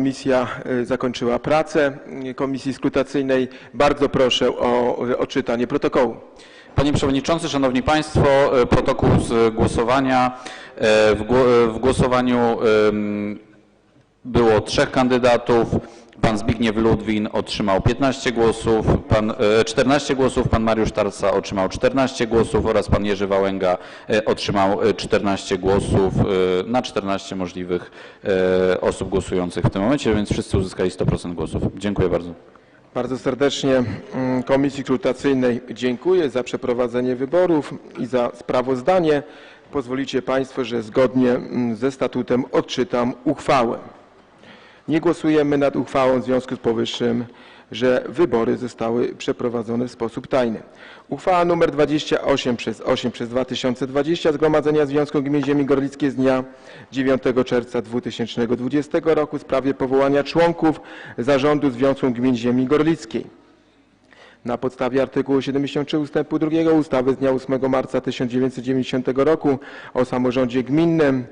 Komisja e, zakończyła pracę e, Komisji Skrutacyjnej. Bardzo proszę o odczytanie protokołu. Panie Przewodniczący, Szanowni Państwo, e, protokół z głosowania. W, gło- w głosowaniu było trzech kandydatów. Pan Zbigniew Ludwin otrzymał 15 głosów, pan, e, 14 głosów, pan Mariusz Tarca otrzymał 14 głosów oraz pan Jerzy Wałęga e, otrzymał e, 14 głosów e, na 14 możliwych e, osób głosujących w tym momencie, więc wszyscy uzyskali 100% głosów. Dziękuję bardzo. Bardzo serdecznie mm, Komisji Skrutacyjnej dziękuję za przeprowadzenie wyborów i za sprawozdanie. Pozwolicie Państwo, że zgodnie mm, ze statutem odczytam uchwałę. Nie głosujemy nad uchwałą w związku z powyższym, że wybory zostały przeprowadzone w sposób tajny. Uchwała nr 28 przez 8 przez 2020 Zgromadzenia Związku Gmin Ziemi Gorlickiej z dnia 9 czerwca 2020 roku w sprawie powołania członków Zarządu Związku Gmin Ziemi Gorlickiej. Na podstawie artykułu 73 ustępu 2 ustawy z dnia 8 marca 1990 roku o samorządzie gminnym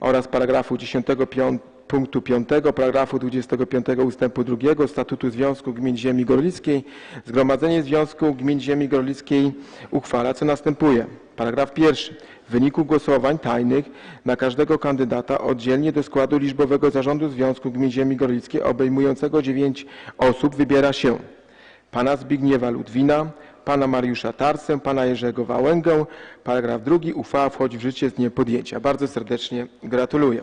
oraz paragrafu 10 pią- punktu 5, paragrafu 25 ustępu 2 Statutu Związku Gmin Ziemi Gorlickiej Zgromadzenie Związku Gmin Ziemi Gorlickiej uchwala co następuje. Paragraf pierwszy. W wyniku głosowań tajnych na każdego kandydata oddzielnie do składu liczbowego Zarządu Związku Gmin Ziemi Gorlickiej obejmującego 9 osób wybiera się pana Zbigniewa Ludwina, pana Mariusza Tarsę, pana Jerzego Wałęgę. Paragraf drugi. Uchwała wchodzi w życie z dniem podjęcia. Bardzo serdecznie gratuluję.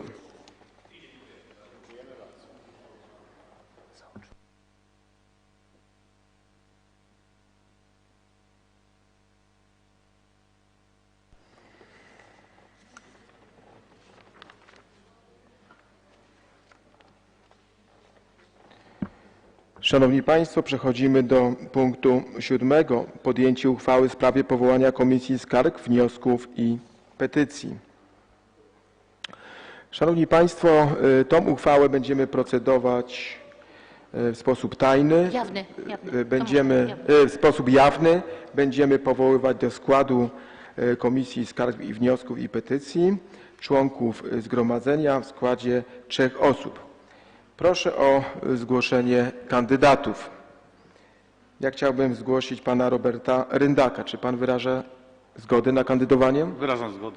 Szanowni Państwo, przechodzimy do punktu siódmego. Podjęcie uchwały w sprawie powołania Komisji Skarg, Wniosków i Petycji. Szanowni Państwo, y, tą uchwałę będziemy procedować y, w sposób tajny. Jawny, jawny. Y, Będziemy w sposób jawny. Będziemy powoływać do składu Komisji Skarg i Wniosków i Petycji członków zgromadzenia w składzie trzech osób. Proszę o zgłoszenie kandydatów. Ja chciałbym zgłosić pana Roberta Ryndaka. Czy pan wyraża zgodę na kandydowanie? Wyrażam zgodę.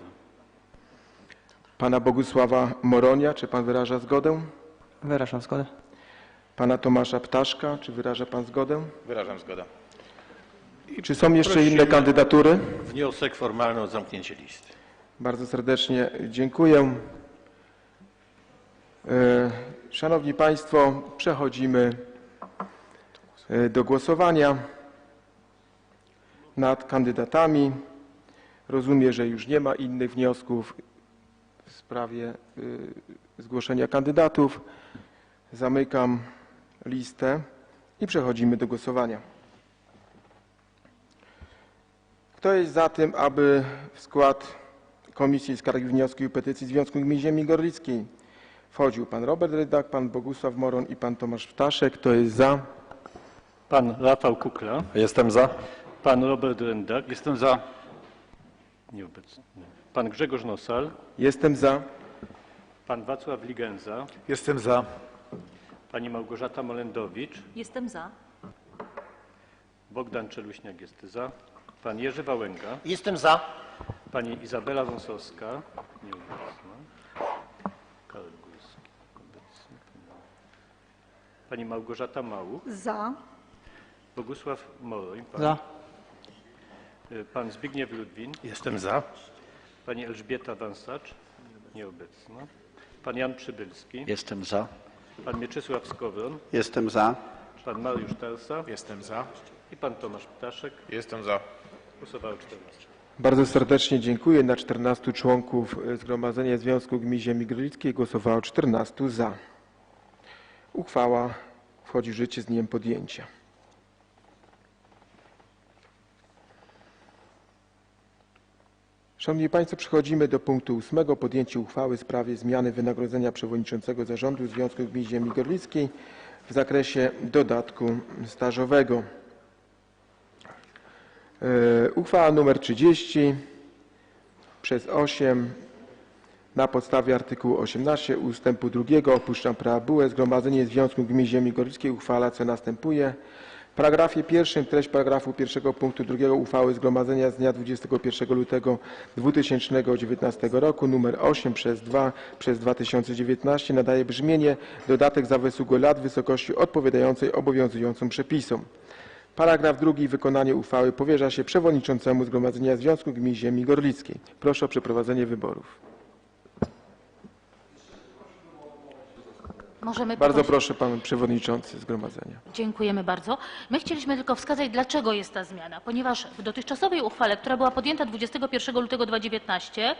Pana Bogusława Moronia. Czy pan wyraża zgodę? Wyrażam zgodę. Pana Tomasza Ptaszka. Czy wyraża pan zgodę? Wyrażam zgodę. Czy są jeszcze inne kandydatury? Wniosek formalny o zamknięcie listy. Bardzo serdecznie dziękuję. Szanowni Państwo, przechodzimy e, do głosowania nad kandydatami. Rozumiem, że już nie ma innych wniosków w sprawie e, zgłoszenia kandydatów. Zamykam listę i przechodzimy do głosowania. Kto jest za tym, aby w skład Komisji Skargi, Wniosków i Petycji Związku Gmin Ziemi Gorlickiej wchodził pan Robert Rydak, pan Bogusław Moron i pan Tomasz Ptaszek? Kto jest za? Pan Rafał Kukla, Jestem za. pan Robert Ryndak, Jestem za. nieobecny, pan Grzegorz Nosal, Jestem za. pan Wacław Ligenza, Jestem za. pani Małgorzata Molendowicz, Jestem za. Bogdan Czeluśniak jest za, pan Jerzy Wałęga, Jestem za. pani Izabela Wąsowska, nieobecna, pani Małgorzata Małuch, Za. Bogusław Moroń, pan, Za. y, pan Zbigniew Ludwin, Jestem za. pani Elżbieta Wansacz, nieobecna, pan Jan Przybylski, Jestem za. pan Mieczysław Skowron, Jestem za. pan Mariusz Tarsa Jestem za. i pan Tomasz Ptaszek. Jestem za. Głosowało 14. Bardzo serdecznie dziękuję. Na 14 członków Zgromadzenia Związku Gmin Ziemi Gorlickiej głosowało 14 za. Uchwała wchodzi w życie z dniem podjęcia. Szanowni Państwo, przechodzimy do punktu ósmego. Podjęcie uchwały w sprawie zmiany wynagrodzenia przewodniczącego zarządu Związku Gmin Ziemi Gorlickiej w zakresie dodatku stażowego. E, Uchwała nr 30 przez 8 Na podstawie artykułu 18 ustępu 2 opuszczam preambułę. Zgromadzenie Związku Gmin Ziemi Gorlickiej uchwala, co następuje. W paragrafie pierwszym treść paragrafu pierwszego punktu drugiego uchwały Zgromadzenia z dnia 21 lutego 2019 roku nr 8 przez 2 przez 2019 nadaje brzmienie dodatek za wysługę lat w wysokości odpowiadającej obowiązującym przepisom. Paragraf drugi. Wykonanie uchwały powierza się przewodniczącemu Zgromadzenia Związku Gmin Ziemi Gorlickiej. Proszę o przeprowadzenie wyborów. Możemy Bardzo poprosić- proszę pan przewodniczący Zgromadzenia. Dziękujemy bardzo. My chcieliśmy tylko wskazać, dlaczego jest ta zmiana. Ponieważ w dotychczasowej uchwale, która była podjęta 21 lutego 2019,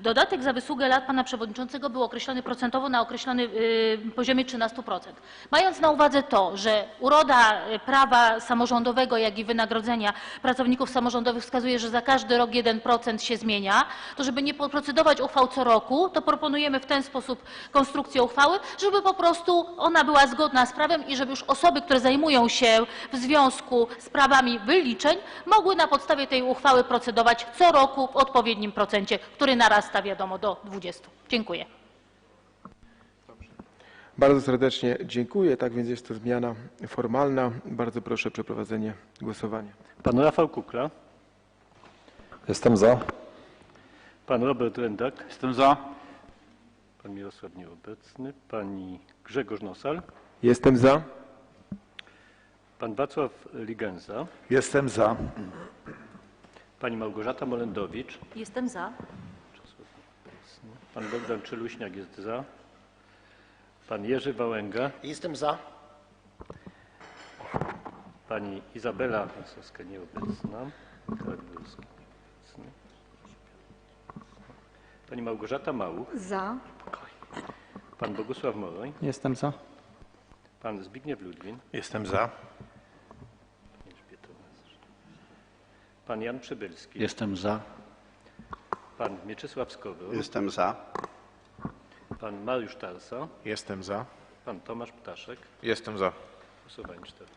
dodatek za wysługę lat pana przewodniczącego był określony procentowo na określonym y, poziomie 13%. Mając na uwadze to, że uroda prawa samorządowego, jak i wynagrodzenia pracowników samorządowych wskazuje, że za każdy rok 1% się zmienia, to żeby nie procedować uchwał co roku, to proponujemy w ten sposób konstrukcję uchwały, żeby po prostu ona była zgodna z prawem i żeby już osoby, które zajmują się w związku z prawami wyliczeń, mogły na podstawie tej uchwały procedować co roku w odpowiednim procencie, który narasta, wiadomo, do 20. Dziękuję. Bardzo serdecznie dziękuję. Tak więc jest to zmiana formalna. Bardzo proszę o przeprowadzenie głosowania. Pan Rafał Kukla. Jestem za. Pan Robert Rendak. Jestem za. Pan Mirosław nieobecny. Pani Grzegorz Nosal. Jestem za. Pan Wacław Ligenza. Jestem za. Pani Małgorzata Molendowicz. Jestem za. Pan Bogdan Czeluśniak jest za. Pan Jerzy Wałęga. Jestem za. Pani Izabela Masowska nieobecna. Pani Małgorzata Małuch. Za. Pan Bogusław Moroń. Jestem za. Pan Zbigniew Ludwin. Jestem za. Pan Jan Przybylski. Jestem za. Pan Mieczysław Skowron. Jestem za. Pan Mariusz Tarsa. Jestem za. Pan Tomasz Ptaszek. Jestem za. Głosowanie 14.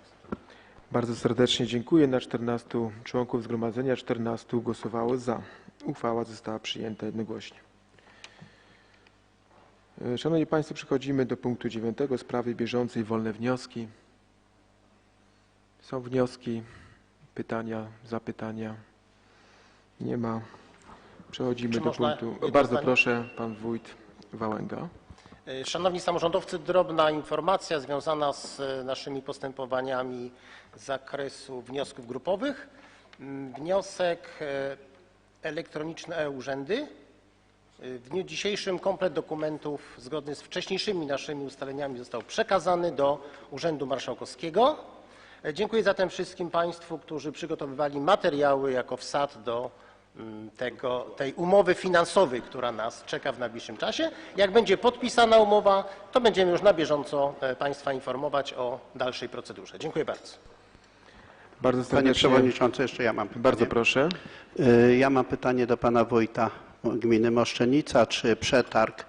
Bardzo serdecznie dziękuję. Na 14 członków zgromadzenia 14 głosowało za. Uchwała została przyjęta jednogłośnie. Szanowni Państwo, przechodzimy do punktu 9. Sprawy bieżącej wolne wnioski. Są wnioski, pytania, zapytania. Nie ma. Przechodzimy Czy do można punktu. jedno Bardzo zdanie? proszę, pan wójt Wałęga. E, Szanowni samorządowcy, drobna informacja związana z e, naszymi postępowaniami z zakresu wniosków grupowych. Mm, Wniosek e, elektroniczny e-urzędy. E, W dniu dzisiejszym komplet dokumentów zgodny z wcześniejszymi naszymi ustaleniami został przekazany do Urzędu Marszałkowskiego. E, Dziękuję zatem wszystkim Państwu, którzy przygotowywali materiały jako wsad do mm, tego, tej umowy finansowej, która nas czeka w najbliższym czasie. Jak będzie podpisana umowa, to będziemy już na bieżąco e, Państwa informować o dalszej procedurze. Dziękuję bardzo. Bardzo Panie serdecznie. Przewodniczący, jeszcze ja mam pytanie. Bardzo proszę. Y, Ja mam pytanie do Pana Wójta Gminy Moszczenica. Czy przetarg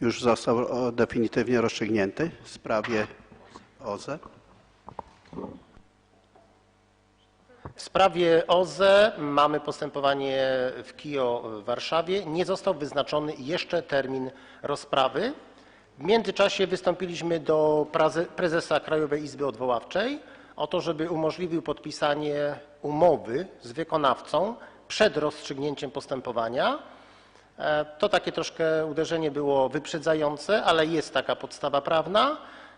już został definitywnie rozstrzygnięty w sprawie OZE? W sprawie OZE mamy postępowanie w KIO w Warszawie. Nie został wyznaczony jeszcze termin rozprawy. W międzyczasie wystąpiliśmy do prezesa Krajowej Izby Odwoławczej o to, żeby umożliwił podpisanie umowy z wykonawcą przed rozstrzygnięciem postępowania. E, To takie troszkę uderzenie było wyprzedzające, ale jest taka podstawa prawna.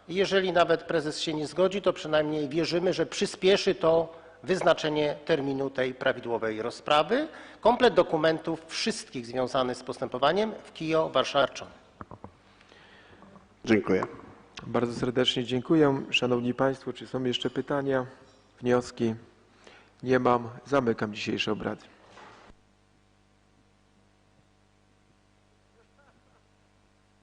Jeżeli nawet prezes się nie zgodzi, to przynajmniej wierzymy, że przyspieszy to wyznaczenie terminu tej prawidłowej rozprawy. Komplet dokumentów wszystkich związanych z postępowaniem w KIO Warszawa. Dziękuję. Bardzo serdecznie dziękuję. Szanowni Państwo, czy są jeszcze pytania, wnioski? Nie mam. Zamykam dzisiejsze obrady.